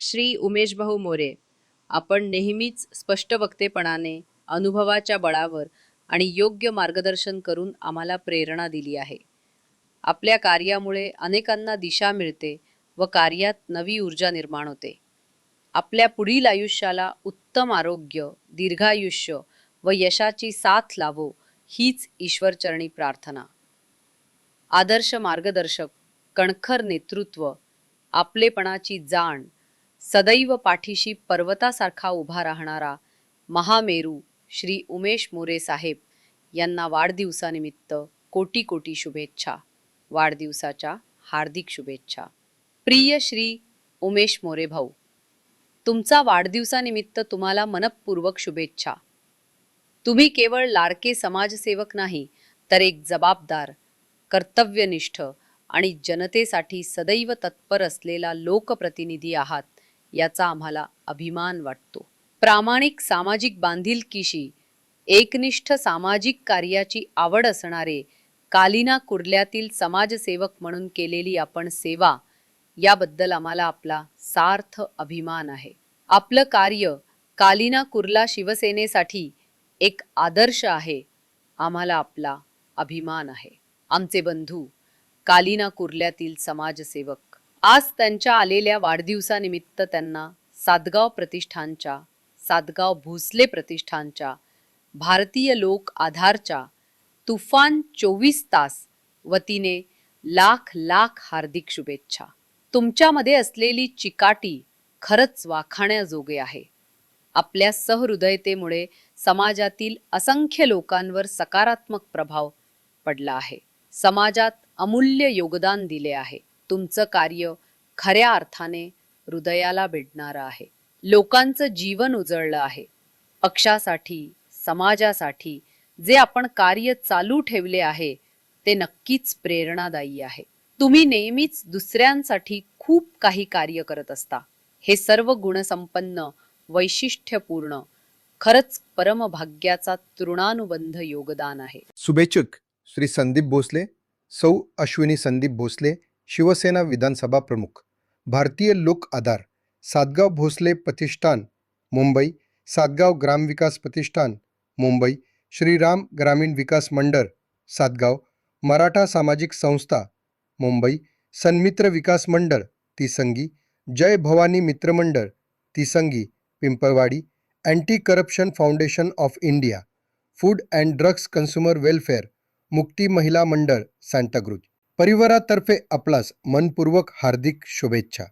श्री उमेश भाऊ मोरे. आपण नेहमीच स्पष्ट वक्तेपणाने अनुभवाच्या बळावर आणि योग्य मार्गदर्शन करून आम्हाला प्रेरणा दिली आहे. आपल्या कार्यामुळे अनेकांना दिशा मिळते व कार्यात नवी ऊर्जा निर्माण होते. आपल्या पुढील आयुष्याला उत्तम आरोग्य दीर्घायुष्य व यशाची साथ लावो हीच ईश्वरचरणी प्रार्थना. आदर्श मार्गदर्शक कणखर नेतृत्व आपलेपणाची जाण सदैव पाठीशी पर्वतासारखा उभा राहणारा महामेरू श्री उमेश मोरे साहेब यांना वाढदिवसानिमित्त कोटी कोटी शुभेच्छा. वाढदिवसाच्या हार्दिक शुभेच्छा. प्रिय श्री उमेश मोरे भाऊ तुमचा वाढदिवसानिमित्त तुम्हाला मनपूर्वक शुभेच्छा. तुम्ही केवळ लाडके समाजसेवक नाही तर एक जबाबदार कर्तव्यनिष्ठ आणि जनतेसाठी सदैव तत्पर असलेला लोकप्रतिनिधी आहात. याचा आम्हाला अभिमान वाटतो. प्रामाणिक सामाजिक बांधिलकीशी एकनिष्ठ सामाजिक कार्याची आवड असणारे कालिना कुर्ल्यातील समाजसेवक म्हणून केलेली आपण सेवा याबद्दल आम्हाला आपला सार्थ अभिमान आहे. आपलं कार्य कालिना कुर्ला शिवसेनेसाठी एक आदर्श आहे आम्हाला आपला अभिमान आहे. आमचे बंधू कालिना कुर्ल्यातील समाजसेवक आज त्यांच्या आलेल्या वाढदिवसानिमित्त त्यांना सातगाव प्रतिष्ठानच्या सातगाव भोसले प्रतिष्ठानच्या भारतीय लोक आधारच्या तुफान चोवीस तास वतीने लाख लाख हार्दिक शुभेच्छा. तुमच्यामध्ये असलेली चिकाटी खरंच वाखाण्याजोगे आहे. आपल्या सहृदयतेमुळे समाजातील असंख्य लोकांवर सकारात्मक प्रभाव पडला आहे. समाजात अमूल्य योगदान दिले आहे. तुमचं कार्य खऱ्या अर्थाने हृदयाला भिडणारं आहे. लोकांचं जीवन उजळलं आहे. पक्षासाठी समाजासाठी जे आपण कार्य चालू ठेवले आहे ते नक्कीच प्रेरणादायी आहे. तुम्ही नेहमीच दुसऱ्यांसाठी खूप काही कार्य करत असता. हे सर्व गुणसंपन्न वैशिष्ट्यपूर्ण खरंच परमभाग्याचा तृणानुबंध योगदान आहे. शुभेच्छुक. श्री संदीप भोसले. सौ अश्विनी संदीप भोसले. शिवसेना विधानसभा प्रमुख, भारतीय लोक आधार, सातगाव भोसले प्रतिष्ठान, मुंबई, सातगाव ग्राम विकास प्रतिष्ठान, मुंबई, श्रीराम ग्रामीण विकास मंडळ, सातगाव, मराठा सामाजिक संस्था, मुंबई, सन्मित्र विकास मंडळ, तिसंगी, जय भवानी मित्रमंडळ Tisangi, Pimpalwadi anti corruption foundation of India, food and drugs consumer welfare, मुक्ती महिला मंडळ, सांताक्रूज. परिवारातर्फे आपणास मनपूर्वक हार्दिक शुभेच्छा.